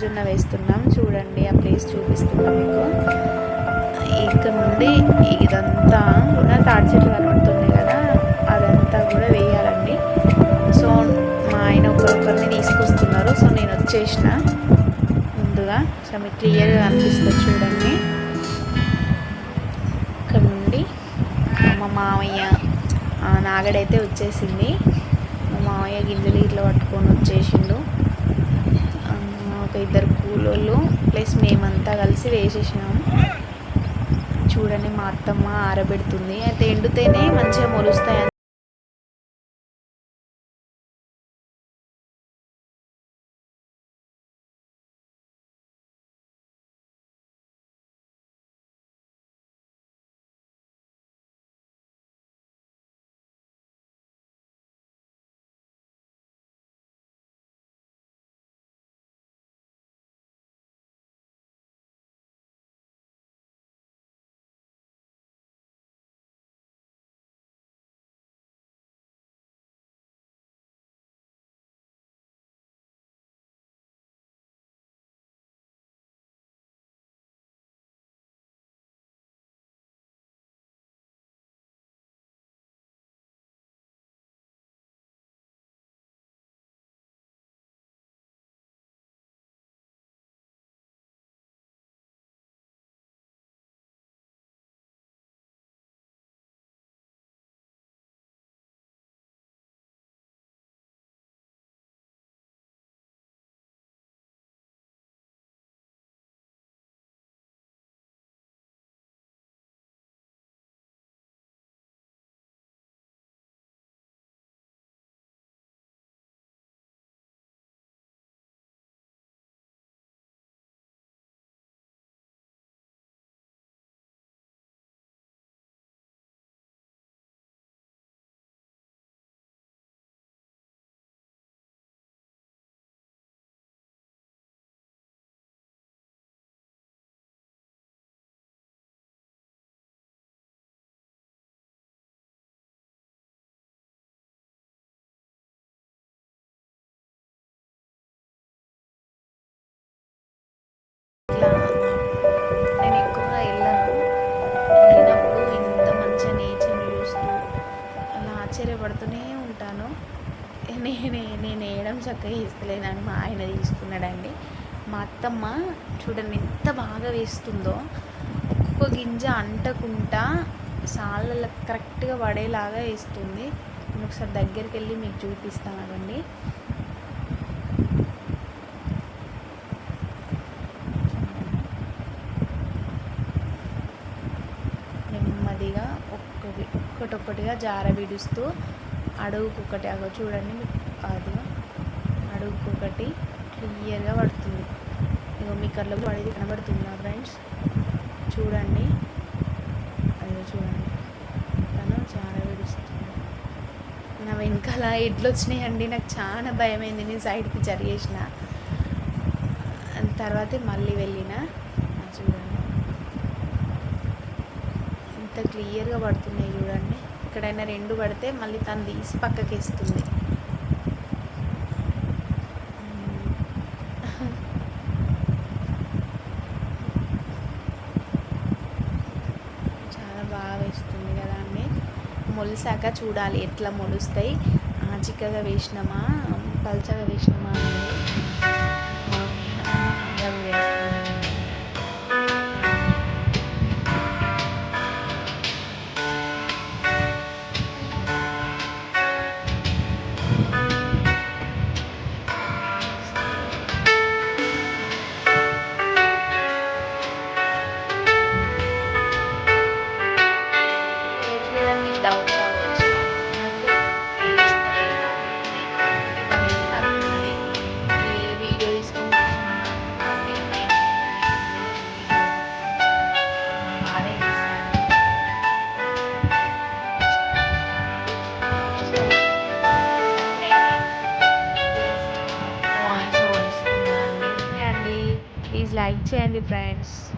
మొక్కజొన్న వేస్తున్నాం. చూడండి ఆ ప్లేస్ చూపిస్తున్నాం మీకు. ఇక్కడ నుండి ఇదంతా కూడా తాడి చెట్లు కనబడుతుంది కదా. అదంతా కూడా వేయాలండి. సో మా ఆయన ఒకరొకరిని తీసుకొస్తున్నారు. సో నేను వచ్చేసిన ముందుగా. సో మీకు క్లియర్గా అనిపిస్తుంది చూడండి. ఇక్కడ నుండి మా మామయ్య నాగడైతే వచ్చేసింది. మా మామయ్య గింజలు ఇట్లా పట్టుకొని వచ్చేసిండు. ఒక ఇద్దరు కూలోళ్ళు ప్లస్ మేమంతా కలిసి వేసేసినాము చూడండి మా అత్తమ్మ ఆరబెడుతుంది. అయితే ఎండితేనే మంచిగా మొలుస్తాయి ఆశ్చర్యపడుతూనే ఉంటాను నేనే నేను వేయడం చక్కగా వేస్తలేనని మా ఆయన తీసుకున్నాడండి. మా అత్తమ్మ చూడండి ఎంత బాగా వేస్తుందో. ఒక్కొక్క గింజ అంటకుండా సాళ్ళలో కరెక్ట్గా పడేలాగా వేస్తుంది. నేను ఒకసారి దగ్గరికి వెళ్ళి మీకు చూపిస్తానండి. నెమ్మదిగా ఒక్కటి ఒక్కటొక్కటిగా జార విడుస్తూ అడుగుకొకటి అగో చూడండి అది అడుగుకొకటి క్లియర్గా పడుతుంది. ఇగో మీ కళ్ళకు పడేది కనబడుతుందా ఫ్రెండ్స్? చూడండి. అదిగో చూడండి. తను చాలా విడుస్తుంది నా వెనకాల ఎడ్లు వచ్చినాయండి. నాకు చాలా భయమైంది. నేను సైడ్కి జరిగేసిన తర్వాతే మళ్ళీ వెళ్ళిన. చూడండి. ఇంత క్లియర్గా పడుతున్నాయి చూడండి. ఎక్కడైనా రెండు పడితే మళ్ళీ తను తీసి పక్కకి ఇస్తుంది చాలా బాగా వేస్తుంది కదా అండి. మొలిసాక చూడాలి ఎట్లా మొలుస్తాయి. చిక్కగా వేసినామా? పల్చగా వేసినామా అనేది. downtown. Please like, share, and friends.